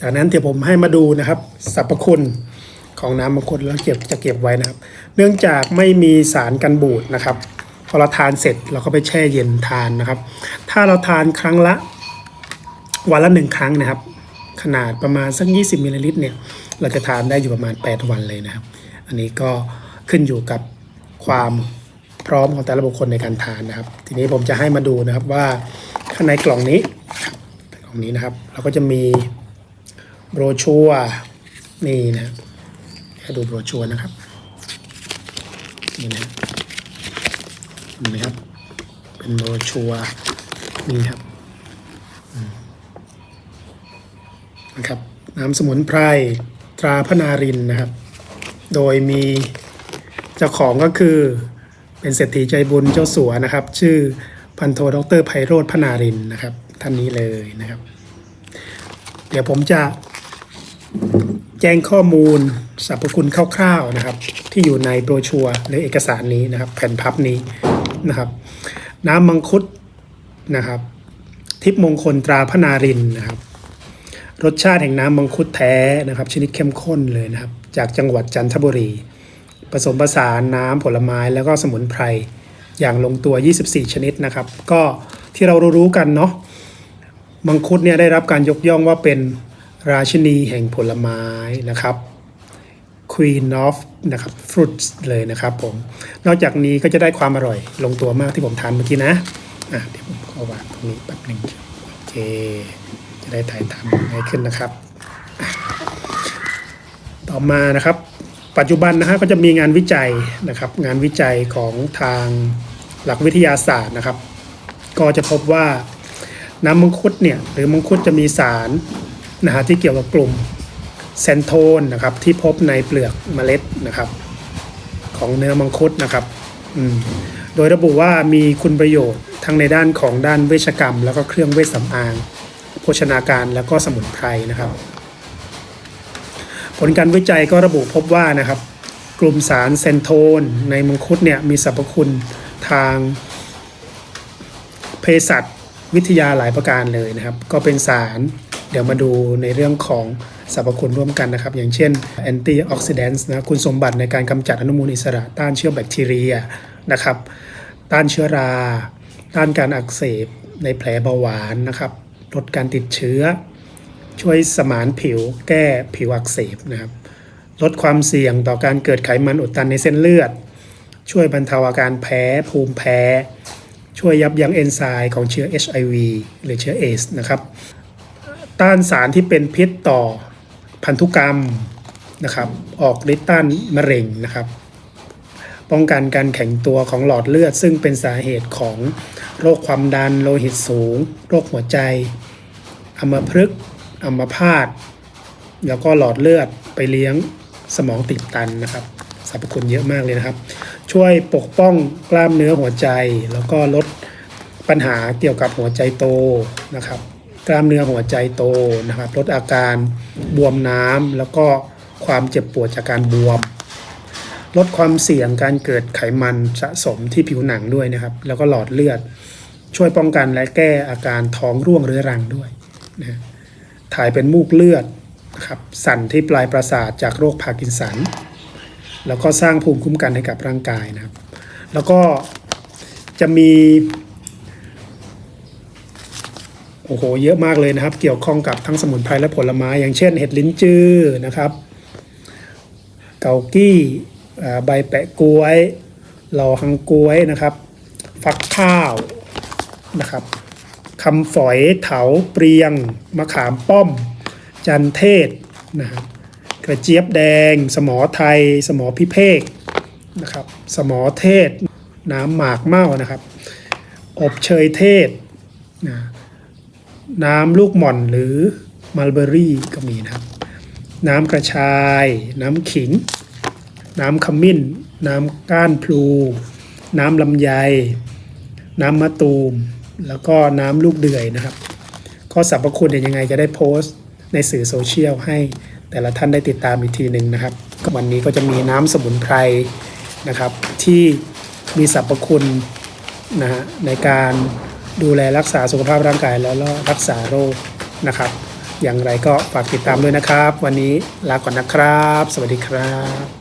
จากนั้นเดี๋ยวผมให้มาดูนะครับสรรพคุณของน้ำมังคุดแล้วเก็บจะเก็บไว้นะครับ เนื่องจากไม่มีสารกันบูดนะครับ พอเราทานเสร็จเราก็ไปแช่เย็นทานนะครับ ถ้าเราทานครั้งละวันละหนึ่งครั้งนะครับ ขนาดประมาณสัก 20มิลลิลิตรเนี่ยเราจะทานได้อยู่ประมาณ 8 วันเลยนะครับ อันนี้ก็ขึ้นอยู่กับความพร้อมของแต่ละบุคคลในการทานนะครับ ทีนี้ผมจะให้มาดูนะครับว่าข้างในกล่องนี้กล่องนี้นะครับ เราก็จะมี โบรชัวนี่นะให้ดูโบรชัวนะครับนี่นะนไหมครับ เป็นโบรชัวนี่ครับนะครับน้ำสมุนไพรตราพนารินนะครับ โดยมีเจ้าของก็คือเป็นเศรษฐีใจบุญเจ้าสัวนะครับ ชื่อพันโทดรไพโรธพนารินนะครับ ท่านนี้เลยนะครับ เดี๋ยวผมจะ แจ้งข้อมูลสรรพคุณคร่าวๆนะครับ ที่อยู่ในโบรชัวร์หรือเอกสารนี้นะครับ แผ่นพับนี้นะครับ น้ำมังคุดนะครับ ทิพมงคลตราพนารินนะครับ รสชาติแห่งน้ำมังคุดแท้นะครับ ชนิดเข้มข้นเลยนะครับ จากจังหวัดจันทบุรี ผสมผสานน้ำผลไม้แล้วก็สมุนไพรอย่างลงตัว 24 ชนิดนะครับ ก็ที่เรารู้ๆกันเนาะมังคุดเนี่ยได้รับการยกย่องว่าเป็น ราชินีแห่งผลไม้นะครับ Queen of นะครับ fruits เลยนะครับผม นอกจากนี้ก็จะได้ความอร่อยลงตัวมากที่ผมทานเมื่อกี้นะ อะเดี๋ยวผมขอวางตรงนี้แป๊บหนึ่งโอเค จะได้ถ่ายทำง่ายขึ้นนะครับ ต่อมานะครับ ปัจจุบันนะฮะก็จะมีงานวิจัยนะครับ งานวิจัยของทางหลักวิทยาศาสตร์นะครับ ก็จะพบว่าน้ำมังคุดเนี่ยหรือมังคุดจะมีสาร นะฮะที่เกี่ยวกับกลุ่มเซนโทนนะครับที่พบในเปลือกเมล็ดนะครับ ของเนื้อมังคุดนะครับโดยระบุว่ามีคุณประโยชน์ทั้งในด้านของด้านเวชกรรม แล้วก็เครื่องเวชสำอาง โภชนาการแล้วก็สมุนไพรนะครับ ผลการวิจัยก็ระบุพบว่านะครับ กลุ่มสารเซนโทน ในมังคุดเนี่ยมีสรรพคุณทางเภสัชวิทยาหลายประการเลยนะครับ ก็เป็นสาร เดี๋ยวมาดูในเรื่องของสรรพคุณร่วมกันนะครับ อย่างเช่นแอนตี้ออกซิแดนต์นะคุณสมบัติในการกำจัดอนุมูลอิสระต้านเชื้อแบคทีเรียนะครับ ต้านเชื้อรา ต้านการอักเสบในแผลเบาหวานนะครับลดการติดเชื้อ ช่วยสมานผิวแก้ผิวอักเสบนะครับลดความเสี่ยงต่อการเกิดไขมันอุดตันในเส้นเลือด ช่วยบรรเทาอาการแพ้ภูมิแพ้ ช่วยยับยั้งเอนไซม์ของเชื้อ HIV หรือเชื้อเอสนะครับ ต้านสารที่เป็นพิษต่อพันธุกรรมนะครับ ออกฤทธิ์ต้านมะเร็งนะครับ ป้องกันการแข็งตัวของหลอดเลือด ซึ่งเป็นสาเหตุของโรคความดันโลหิตสูง โรคหัวใจอัมพฤกษ์อัมพาตแล้วก็หลอดเลือดไปเลี้ยงสมองติดตันนะครับสรรพคุณเยอะมากเลยนะครับ ช่วยปกป้องกล้ามเนื้อหัวใจ แล้วก็ลดปัญหาเกี่ยวกับหัวใจโตนะครับ กล้ามเนื้อหัวใจโตนะครับ ลดอาการบวมน้ำแล้วก็ความเจ็บปวดจากการบวม ลดความเสี่ยงการเกิดไขมันสะสมที่ผิวหนังด้วยนะครับ แล้วก็หลอดเลือด ช่วยป้องกันและแก้อาการท้องร่วงเรื้อรังด้วยนะถ่ายเป็นมูกเลือดนะครับสั่นที่ปลายประสาทจากโรคพาร์กินสัน แล้วก็สร้างภูมิคุ้มกันให้กับร่างกายนะครับ แล้วก็จะมี โอ้โห เยอะมากเลยนะครับ เกี่ยวข้องกับทั้งสมุนไพรและผลไม้ อย่างเช่น เห็ดลิ้นจือนะครับ เกากี้ใบแปะกล้วยหล่าหังกล้วยนะครับ ฟักข้าวนะครับคำฝอยเถาเปรียง มะขามป้อม จันเทศนะครับกระเจี๊ยบแดง สมอไทย สมอพิเภกนะครับ สมอเทศ น้ำหมากเม่านะครับ อบเชยเทศนะ น้ำลูกหม่อนหรือมัลเบอรี่ก็มีนะครับ น้ำกระชาย น้ำขิง น้ำขมิ้น น้ำก้านพลู น้ำลำไย น้ำมะตูม แล้วก็น้ำลูกเดือยนะครับข้อสรรพคุณเนี่ยยังไงจะได้โพสต์ในสื่อโซเชียลให้แต่ละท่านได้ติดตามอีกทีหนึ่งนะครับ วันนี้ก็จะมีน้ำสมุนไพรนะครับ ที่มีสรรพคุณนะฮะในการ ดูแลรักษาสุขภาพร่างกายแล้วรักษาโรคนะครับ อย่างไรก็ฝากติดตามด้วยนะครับ วันนี้ลาก่อนนะครับ สวัสดีครับ